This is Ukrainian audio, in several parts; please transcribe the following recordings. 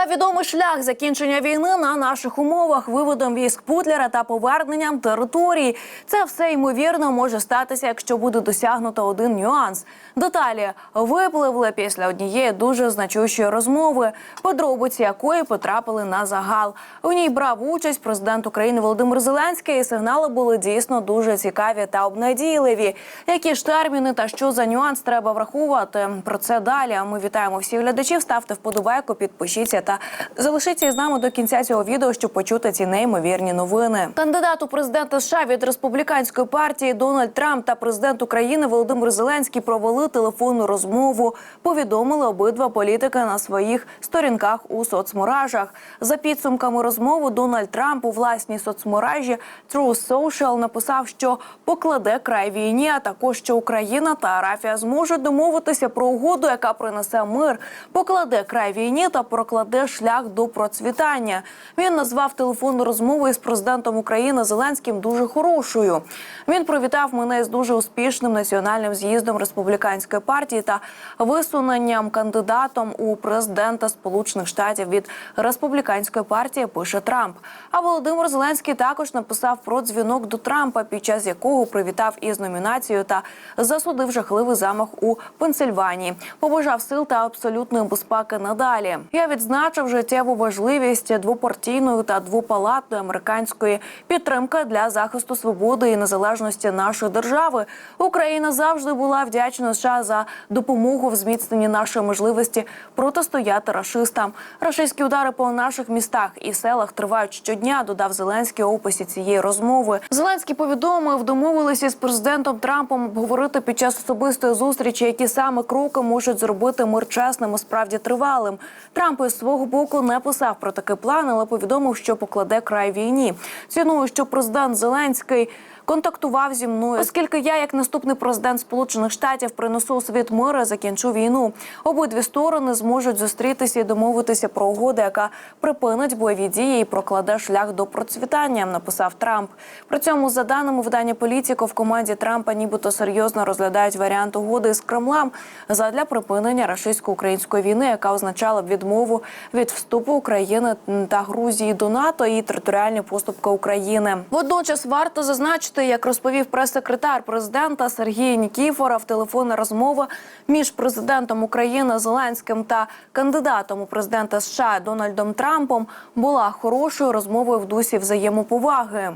Та відомий шлях закінчення війни на наших умовах, виводом військ Путлера та поверненням території. Це все ймовірно може статися, якщо буде досягнуто один нюанс. Деталі випливли після однієї дуже значущої розмови, подробиці якої потрапили на загал. У ній брав участь президент України Володимир Зеленський. і Сигнали були дійсно дуже цікаві та обнадійливі. Які ж терміни та що за нюанс треба враховувати? Про це далі. Ми вітаємо всіх глядачів. Ставте вподобайку, підпишіться та залишіться із нами до кінця цього відео, щоб почути ці неймовірні новини. Кандидат у президенти США від республіканської партії Дональд Трамп та президент України Володимир Зеленський провели телефонну розмову. Повідомили обидва політики на своїх сторінках у соцмережах. За підсумками розмови Дональд Трамп у власній соцмережі Truth Social написав, що покладе край війні, а також що Україна та Арафія зможуть домовитися про угоду, яка принесе мир, покладе край війні та прокладе шлях до процвітання. Він назвав телефонну розмову із президентом України Зеленським дуже хорошою. Він привітав мене з дуже успішним національним з'їздом республіканської партії та висуненням кандидатом у президента Сполучених Штатів від республіканської партії. Пише Трамп. А Володимир Зеленський також написав про дзвінок до Трампа, під час якого привітав із номінацією та засудив жахливий замах у Пенсильванії. Побажав сил та абсолютної безпеки надалі. Я відзначив життєву важливість двопартійної та двопалатної американської підтримки для захисту свободи і незалежності нашої держави. Україна завжди була вдячна США за допомогу в зміцненні нашої можливості протистояти рашистам. Рашистські удари по наших містах і селах тривають щодня. Додав Зеленський у описі цієї розмови. Зеленський повідомив, домовилися з президентом Трампом обговорити під час особистої зустрічі, які саме кроки можуть зробити мир чесним і справді тривалим. Трамп із свого боку не писав про такий план, але повідомив, що покладе край війні. Ціную, що президент Зеленський. Контактував зі мною, оскільки я, як наступний президент Сполучених Штатів, принесу у світ миру, закінчу війну. Обидві сторони зможуть зустрітися і домовитися про угоду, яка припинить бойові дії і прокладе шлях до процвітання. Написав Трамп. При цьому, за даними видання політико, в команді Трампа, нібито серйозно розглядають варіант угоди з Кремлем задля припинення рашистсько-української війни, яка означала б відмову від вступу України та Грузії до НАТО і територіальні поступки України. Водночас варто зазначити, як розповів прес-секретар президента Сергій Нікіфоров, телефонна розмова між президентом України Зеленським та кандидатом у президента США Дональдом Трампом була хорошою розмовою в дусі взаємоповаги.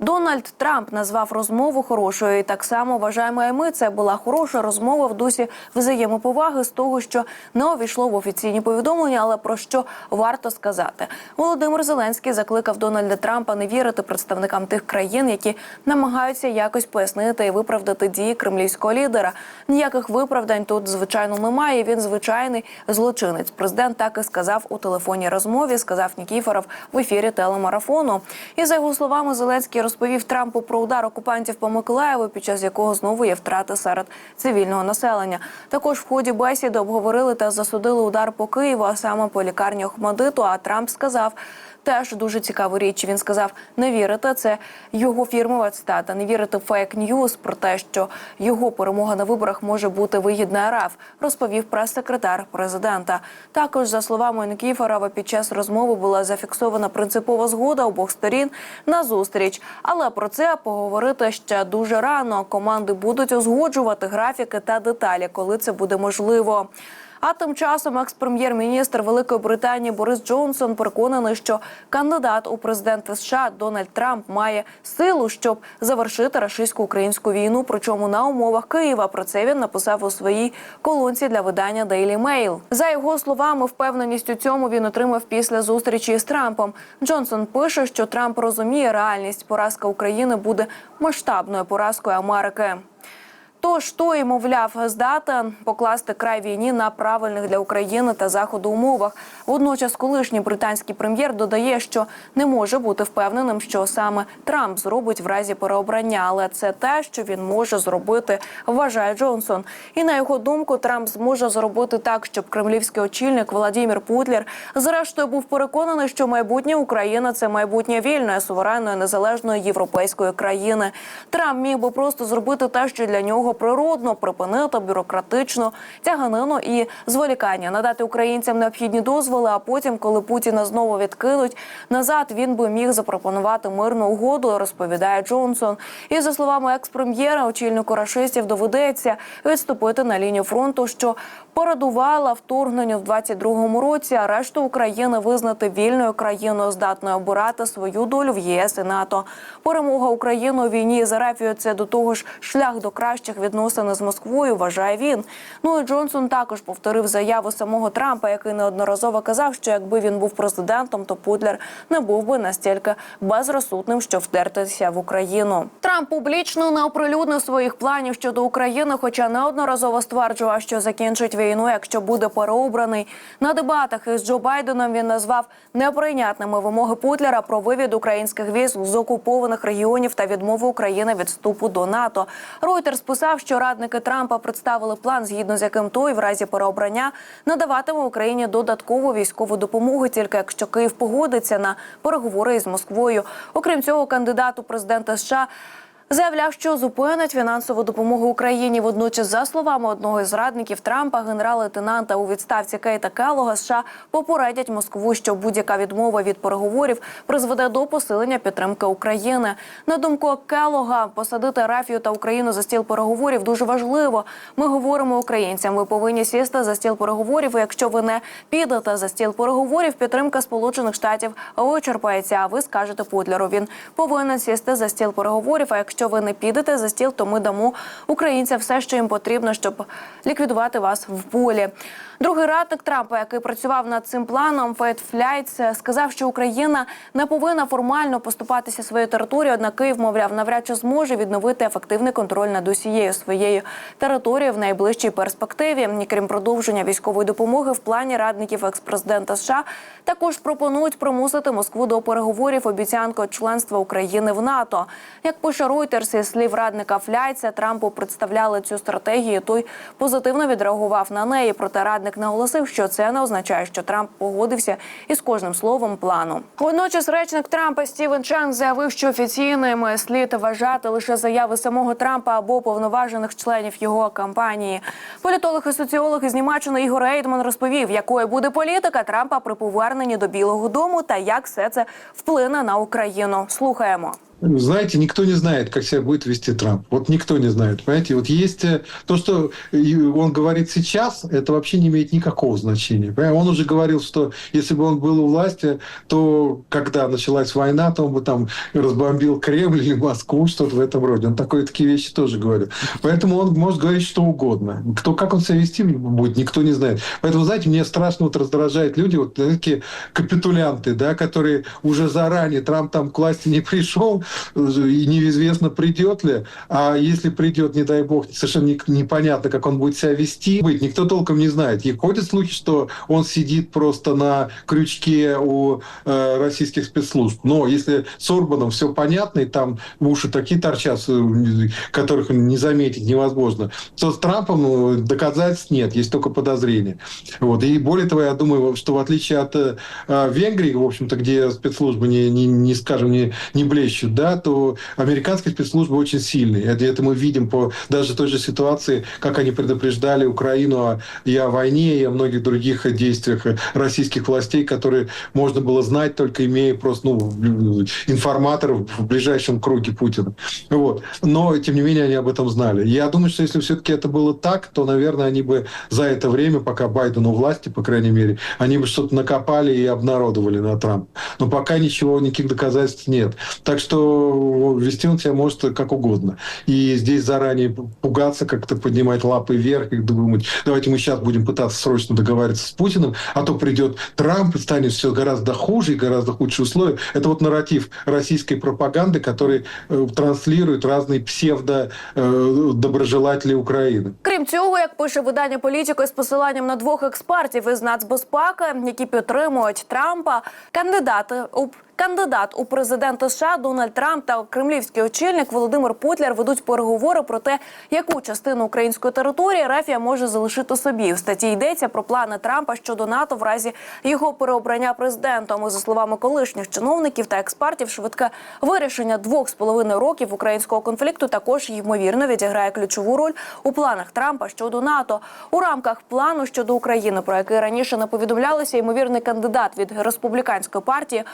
Дональд Трамп назвав розмову хорошою, і так само вважаємо і ми. Це була хороша розмова в дусі взаємоповаги з того, що не увійшло в офіційні повідомлення, але про що варто сказати. Володимир Зеленський закликав Дональда Трампа не вірити представникам тих країн, які намагаються якось пояснити і виправдати дії кремлівського лідера. Ніяких виправдань тут звичайно немає. Він звичайний злочинець. Президент так і сказав у телефонній розмові. Сказав Нікіфоров в ефірі телемарафону. І за його словами, Зеленський розповів Трампу про удар окупантів по Миколаєву, під час якого знову є втрати серед цивільного населення. Також в ході бесіди обговорили та засудили удар по Києву, а саме по лікарні Охмадиту. А Трамп сказав. Теж дуже цікаву річ. Він сказав: не вірите, це його фірмова цитата. Не вірите в фейк-ньюс про те, що його перемога на виборах може бути вигідна РФ, розповів прес-секретар президента. Також за словами Нікіфорова, під час розмови була зафіксована принципова згода обох сторін на зустріч. Але про це поговорити ще дуже рано. Команди будуть узгоджувати графіки та деталі, коли це буде можливо. А тим часом екс-прем'єр-міністр Великої Британії Борис Джонсон переконаний, що кандидат у президенти США Дональд Трамп має силу, щоб завершити рашистсько-українську війну. Причому на умовах Києва про це він написав у своїй колонці для видання Daily Mail. За його словами, впевненість у цьому він отримав після зустрічі з Трампом. Джонсон пише, що Трамп розуміє реальність. Поразка України буде масштабною поразкою Америки. Тож той, мовляв, здатен покласти край війні на правильних для України та заходу умовах. Водночас, колишній британський прем'єр додає, що не може бути впевненим, що саме Трамп зробить в разі переобрання, але це те, що він може зробити, вважає Джонсон. І на його думку, Трамп зможе зробити так, щоб кремлівський очільник Владимир Путлер зрештою був переконаний, що майбутнє України це майбутнє вільної, суверенної, незалежної європейської країни. Трамп міг би просто зробити те, що для нього його природно, припинити бюрократично тяганину і зволікання, надати українцям необхідні дозволи. А потім, коли Путіна знову відкинуть назад, він би міг запропонувати мирну угоду. Розповідає Джонсон. І за словами екс-прем'єра, очільнику рашистів доведеться відступити на лінію фронту, що порадувала вторгненню в 22-му році, а решту України визнати вільною країною, здатною обирати свою долю в ЄС і НАТО. Перемога України у війні з Ерефією – це до того ж шлях до кращих відносин з Москвою. Вважає він. Ну і Джонсон також повторив заяву самого Трампа, який неодноразово казав, що якби він був президентом, то Путлер не був би настільки безрозсудним, щоб вдертися в Україну. Трамп публічно не оприлюднив своїх планів щодо України, хоча неодноразово стверджував, що закінчить війну, якщо буде переобраний. На дебатах із Джо Байденом він назвав неприйнятними вимоги Путлера про вивід українських військ з окупованих регіонів та відмову України від вступу до НАТО. Ройтерс писав, що радники Трампа представили план, згідно з яким той в разі переобрання надаватиме Україні додаткову військову допомогу, тільки якщо Київ погодиться на переговори із Москвою. Окрім цього, кандидат у президенти США. Заявляв, що зупинить фінансову допомогу Україні. Водночас, за словами одного із радників Трампа, генерал-лейтенанта у відставці Кейта Келлога, США попередять Москву, що будь-яка відмова від переговорів призведе до посилення підтримки України. На думку Келлога, посадити Рафію та Україну за стіл переговорів дуже важливо. Ми говоримо українцям. Ви повинні сісти за стіл переговорів. і Якщо ви не підете за стіл переговорів, підтримка Сполучених Штатів вичерпається. А ви скажете Путлеру, він повинен сісти за стіл переговорів. А якщо ви не підете за стіл, то ми дамо українцям все, що їм потрібно, щоб ліквідувати вас в полі. Другий радник Трампа, який працював над цим планом, Фейт Фляйц, сказав, що Україна не повинна формально поступатися своєю територією. Однак Київ, мовляв, навряд чи зможе відновити ефективний контроль над усією своєю територією в найближчій перспективі. І крім продовження військової допомоги, в плані радників експрезидента США також пропонують примусити Москву до переговорів обіцянкою членства України в НАТО. Як пише Reuters, із слів радника Фляйця, Трампу представляли цю стратегію. Той позитивно відреагував на неї. Проте радник наголосив, що це не означає, що Трамп погодився із кожним словом плану. Водночас речник Трампа Стівен Чан заявив, що офіційними слід вважати лише заяви самого Трампа або повноважених членів його кампанії. Політолог і соціолог із Німеччини Ігор Ейдман розповів, якою буде політика Трампа при поверненні до Білого Дому та як все це вплине на Україну. Слухаємо. Знаете, никто не знает, как себя будет вести Трамп. Вот никто не знает, понимаете? Вот есть э, то, что он говорит сейчас, это вообще не имеет никакого значения. Понимаете? Он уже говорил, что если бы он был у власти, то когда началась война, то он бы там разбомбил Кремль или Москву, что-то в этом роде. Он такое, такие вещи тоже говорил. Поэтому он может говорить что угодно. Кто, как он себя вести будет, никто не знает. Поэтому, знаете, мне страшно вот раздражают люди, вот такие капитулянты, да, которые уже заранее, Трамп там к власти не пришел, и неизвестно, придет ли. А если придет, не дай бог, совершенно не- непонятно, как он будет себя вести. Быть, никто толком не знает. И ходят слухи, что он сидит просто на крючке у э, российских спецслужб. Но если с Орбаном все понятно, и там уши такие торчат, э, которых не заметить невозможно, то с Трампом э, доказательств нет, есть только подозрения. Вот. И более того, я думаю, что в отличие от э, Венгрии, в общем-то, где спецслужбы не, не, не скажем, не, не блещут, да, то американские спецслужбы очень сильные. Это, это мы видим по даже той же ситуации, как они предупреждали Украину о, и о войне, и о многих других действиях российских властей, которые можно было знать, только имея просто ну, информаторов в ближайшем круге Путина. Вот. Но, тем не менее, они об этом знали. Я думаю, что если все-таки это было так, то, наверное, они бы за это время, пока Байден у власти, по крайней мере, они бы что-то накопали и обнародовали на Трампа. Но пока ничего, никаких доказательств нет. Так что вести он себя может как угодно. И здесь заранее пугаться, как-то поднимать лапы вверх и думать, давайте мы сейчас будем пытаться срочно договариваться с Путиным, а то придет Трамп и станет все гораздо хуже и гораздо худшие условия. Это вот нарратив российской пропаганды, который э, транслирует разные псевдо-доброжелатели Украины. Крім цього, як пише видання політико з посиланням на двох експертів із нацбезпеки, які підтримують Трампа, кандидати у Кандидат у президенти США Дональд Трамп та кремлівський очільник Володимир Путляр ведуть переговори про те, яку частину української території Рафія може залишити собі. В статті йдеться про плани Трампа щодо НАТО в разі його переобрання президентом. За словами колишніх чиновників та експертів, швидке вирішення двох з половиною років українського конфлікту також ймовірно відіграє ключову роль у планах Трампа щодо НАТО. У рамках плану щодо України, про який раніше не повідомлялося, ймовірний кандидат від республіканської партії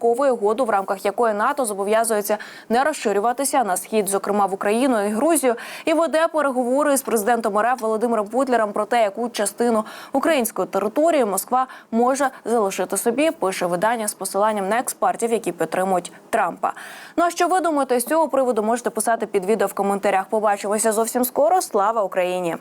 обмірковує угоду, в рамках якої НАТО зобов'язується не розширюватися на схід, зокрема в Україну і Грузію, і веде переговори з президентом РФ Володимиром Путлером про те, яку частину української території Москва може залишити собі. Пише видання з посиланням на експертів, які підтримують Трампа. Ну а що ви думаєте з цього приводу? Можете писати під відео в коментарях. Побачимося зовсім скоро. Слава Україні!